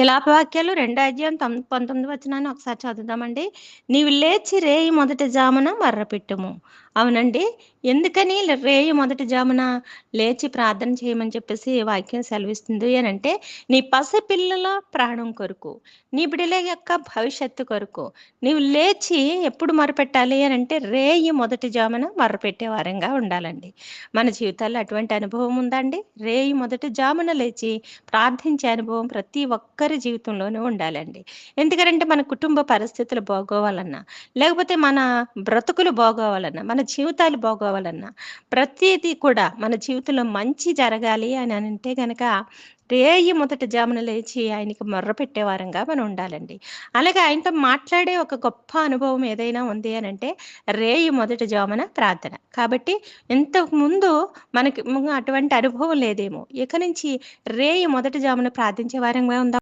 విలాపవాక్యాలు రెండో అధ్యాయం తొమ్ పంతొమ్మిది వచ్చినాన్ని ఒకసారి చదువుదామండి. నీవు లేచి రేయి మొదటి జామున మర్రపెట్టుము. అవునండి. ఎందుకని రేయి మొదటి జామున లేచి ప్రార్థన చేయమని చెప్పేసి వాక్యం సెలవిస్తుంది అని అంటే నీ పసిపిల్లల ప్రాణం కొరకు నీ బిడ్డల యొక్క భవిష్యత్తు కొరకు నీవు లేచి ఎప్పుడు మొరపెట్టాలి అని అంటే రేయి మొదటి జామున మొరపెట్టే వారంగా ఉండాలండి. మన జీవితాల్లో అటువంటి అనుభవం ఉందండి. రేయి మొదటి జామున లేచి ప్రార్థించే అనుభవం ప్రతి ఒక్కరి జీవితంలోనూ ఉండాలండి. ఎందుకంటే మన కుటుంబ పరిస్థితులు బాగోవాలన్నా లేకపోతే మన బ్రతుకులు బాగోవాలన్నా మన జీవితాలు బాగోవాలి బాగోవాలన్నా ప్రతిదీ కూడా మన జీవితంలో మంచి జరగాలి అని అంటే కనుక రేయి మొదటి జామున లేచి ఆయనకి మొర్ర పెట్టేవారంగా మనం ఉండాలండి. అలాగే ఆయనతో మాట్లాడే ఒక గొప్ప అనుభవం ఏదైనా ఉంది అని అంటే రేయి మొదటి జామున ప్రార్థన. కాబట్టి ఇంతకు ముందు మనకి అటువంటి అనుభవం లేదేమో. ఇక నుంచి రేయి మొదటి జామున ప్రార్థించే వారంగా ఉందా